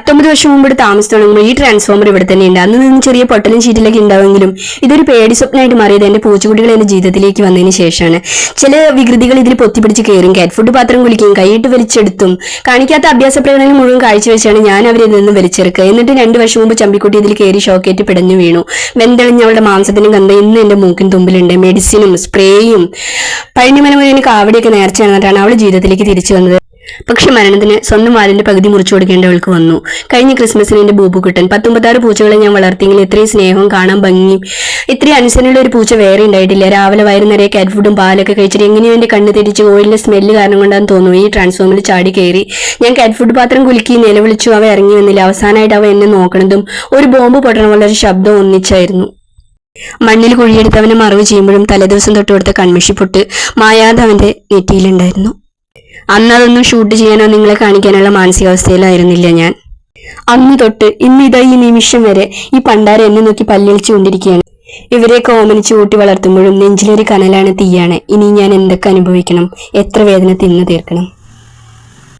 പത്തൊമ്പത് വർഷം മുമ്പ് ഇവിടെ തുടങ്ങുമ്പോൾ ഈ ട്രാൻസ്ഫോമർ ഇവിടെ തന്നെ ഉണ്ട് അന്ന് നിന്ന് ചെറിയ പൊട്ടലും ചീറ്റിലൊക്കെ ഉണ്ടാവുമെങ്കിലും ഇതൊരു പേടി സ്വപ്നമായിട്ട് മാറിയത് എന്റെ പൂച്ചക്കുട്ടികൾ എന്റെ ജീവിതത്തിലേക്ക് വന്നതിന് ശേഷമാണ്. ചില വികൃതികൾ ഇതിൽ പൊത്തിപ്പിടിച്ച് കയറും. കാറ്റ് ഫുഡ് പാത്രം കുളിക്കുകയും കൈയിട്ട് വലിച്ചെടുത്തും. കാണിക്കാത്ത അഭ്യാസ പ്രകടനം മുഴുവൻ കാഴ്ചവെച്ചാണ് ഞാൻ അവരെ നിന്ന് വലിച്ചെടുക്കുക എന്നിട്ട് രണ്ട് വർഷം മുമ്പ് ചമ്പിക്കുട്ടി ഇതിൽ കയറി ഷോക്കേറ്റ് പിടഞ്ഞു വീണു. വെന്തെളിഞ്ഞ അവളുടെ മാംസത്തിനും കണ്ട ഇന്ന് എന്റെ മൂക്കിൻ തുമ്പിലുണ്ട്. മെഡിസിനും സ്പ്രേയും പഴനിമല മുഴുവൻ കാവടിയൊക്കെ നേർച്ച നടന്നിട്ടാണ് അവൾ ജീവിതത്തിലേക്ക് തിരിച്ചു വന്നത്. പക്ഷെ മരണത്തിന് സ്വന്തം വാലിന്റെ പകുതി മുറിച്ചു കൊടുക്കേണ്ടവൾക്ക് വന്നു. കഴിഞ്ഞ ക്രിസ്മസിന് എന്റെ ബൂബുക്കുട്ടൻ പത്തൊമ്പത്താറ് പൂച്ചകളെ ഞാൻ വളർത്തിയെങ്കിൽ ഇത്രയും സ്നേഹവും കാണാൻ ഭംഗിയും ഇത്രയും അനുസരണയുള്ള ഒരു പൂച്ച വേറെ ഉണ്ടായിട്ടില്ല. രാവിലെ വയറു നിറയെ കാറ്റ് ഫുഡും പാലൊക്കെ കഴിച്ചിട്ട് എങ്ങനെയോ എന്റെ കണ്ണ് തിരിച്ച് ഓയിലിന്റെ സ്മെല്ല് കാരണം കൊണ്ടാന്ന് തോന്നുന്നു. ഈ ട്രാൻസ്ഫോമിൽ ചാടി കയറി ഞാൻ കാറ്റ് ഫുഡ് പാത്രം കുലുക്കി നിലവിളിച്ചു. അവ ഇറങ്ങി വന്നില്ല. അവസാനമായിട്ട് അവ എന്നെ നോക്കണതും ഒരു ബോംബ് പൊട്ടണ ഒരു ശബ്ദം ഒന്നിച്ചായിരുന്നു. മണ്ണിൽ കുഴിയെടുത്ത് അവനെ മറവ് ചെയ്യുമ്പോഴും തലേദിവസം തൊട്ട് കൊടുത്ത കൺമിഷി പൊട്ട് മായാതെ അവന്റെ നെറ്റിയിലുണ്ടായിരുന്നു. അന്ന് അതൊന്നും ഷൂട്ട് ചെയ്യാനോ നിങ്ങളെ കാണിക്കാനുള്ള മാനസികാവസ്ഥയിലായിരുന്നില്ല ഞാൻ. അന്ന് തൊട്ട് ഇന്ന് ഇതാ ഈ നിമിഷം വരെ ഈ പണ്ടാര എന്നെ നോക്കി പല്ലിളിച്ചുകൊണ്ടിരിക്കുകയാണ്. ഇവരെയൊക്കെ ഓമനിച്ച് കൂട്ടി വളർത്തുമ്പോഴും നെഞ്ചിലൊരു കനലാണ് തീയാണ്. ഇനി ഞാൻ എന്തൊക്കെ അനുഭവിക്കണം? എത്ര വേദന തിന്നു തീർക്കണം?